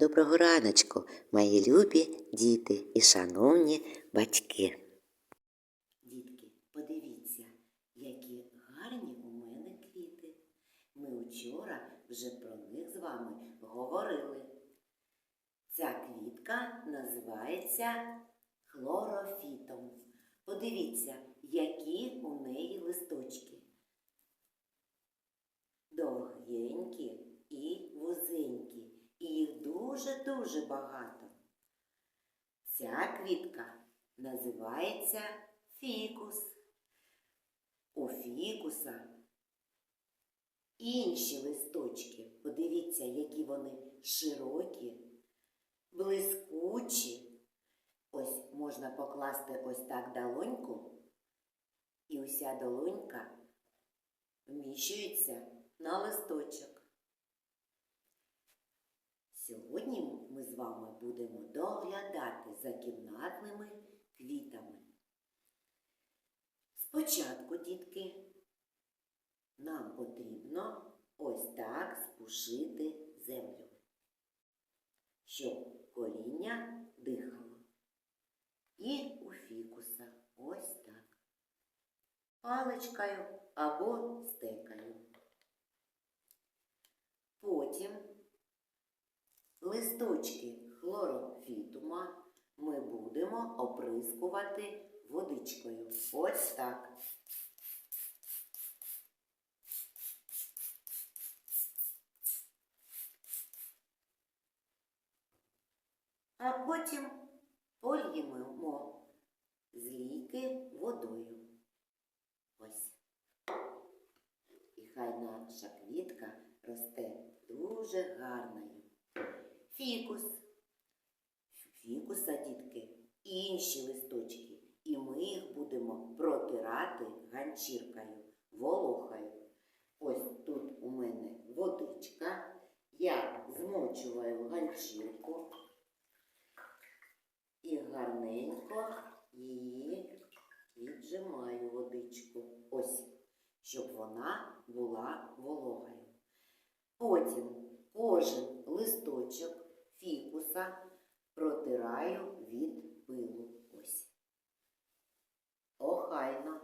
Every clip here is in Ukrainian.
Доброго раночку, мої любі діти і шановні батьки. Дітки, подивіться, які гарні у мене квіти. Ми вчора вже про них з вами говорили. Ця квітка називається хлорофітом. Подивіться, які у неї листочки. Довгенькі і вузенькі, і їх дуже-дуже багато. Ця квітка називається фікус. У фікуса інші листочки. Подивіться, які вони широкі, блискучі. Ось можна покласти ось так долоньку, і уся долонька вміщується на листочок. Сьогодні ми з вами будемо доглядати за кімнатними квітами. Спочатку, дітки, нам потрібно ось так спушити землю, щоб коріння дихало. І у фікуса ось так. Паличкою або стекою. Потім листочки хлорофітума ми будемо оприскувати водичкою. Ось так. А потім польємо злійки водою. Ось. І хай наша квітка росте дуже гарною. Фікус. Фікуса, дітки, інші листочки. І ми їх будемо протирати ганчіркою, волохою. Ось тут у мене водичка. Я змочуваю ганчірку і гарненько її віджимаю водичку. Ось, щоб вона була вологою. Потім кожен листочок фікуса протираю від пилу. Ось. Охайно,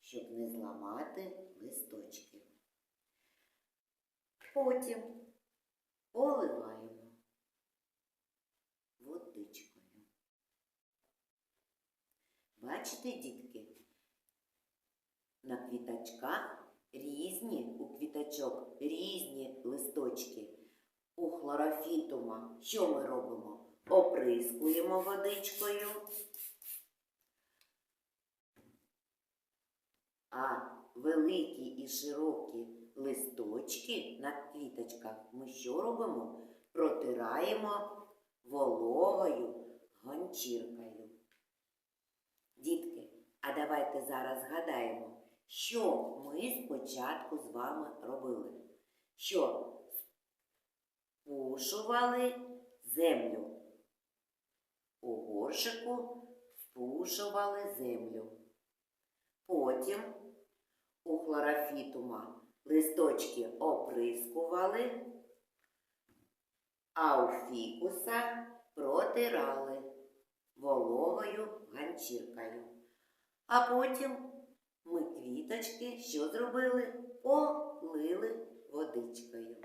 щоб не зламати листочки. Потім поливаємо водичкою. Бачите, дітки, на квіточках різні у квіточок різні листочки. У хлорофітума що ми робимо? Оприскуємо водичкою. А великі і широкі листочки на квіточках ми що робимо? Протираємо вологою ганчіркою. Дітки, а давайте зараз згадаємо, що ми спочатку з вами робили. Що спушували землю. У горшику спушували землю. Потім у хлорофітума листочки оприскували, а у фікуса протирали вологою ганчіркою. А потім ми квіточки що зробили? Полили водичкою.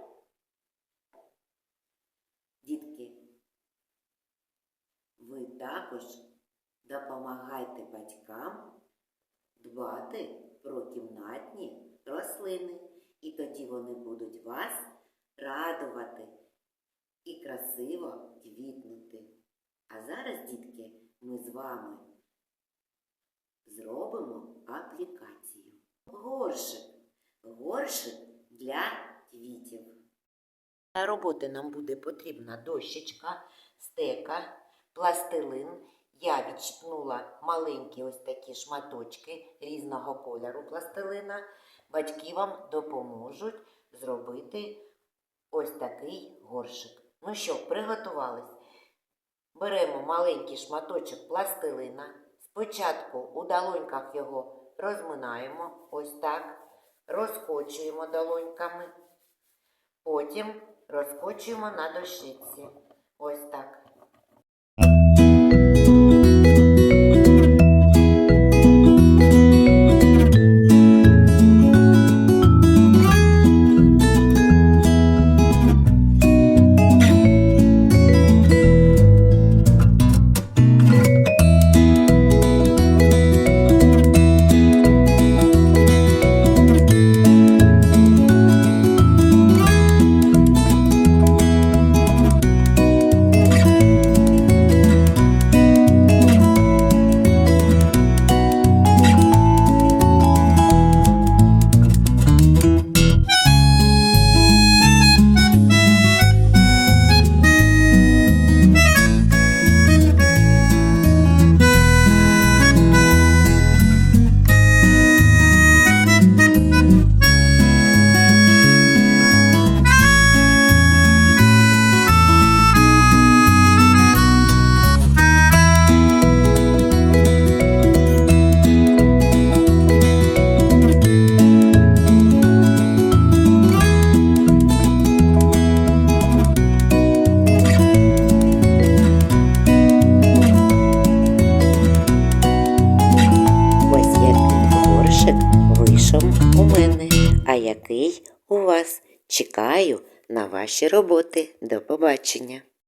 Дітки, ви також допомагайте батькам дбати про кімнатні рослини, і тоді вони будуть вас радувати і красиво квітнути. А зараз, дітки, ми з вами зробимо аплікацію. Горшик. Горшик для квітів. Для роботи нам буде потрібна дощечка, стека, пластилин. Я відчіпнула маленькі ось такі шматочки різного кольору пластилина. Батьки вам допоможуть зробити ось такий горшик. Ну що, приготувались? Беремо маленький шматочок пластилина. Спочатку у долоньках його розминаємо ось так, розкочуємо долоньками. Потім розкочуємо на дощиці. Ось так. Який у вас. Чекаю на ваші роботи. До побачення!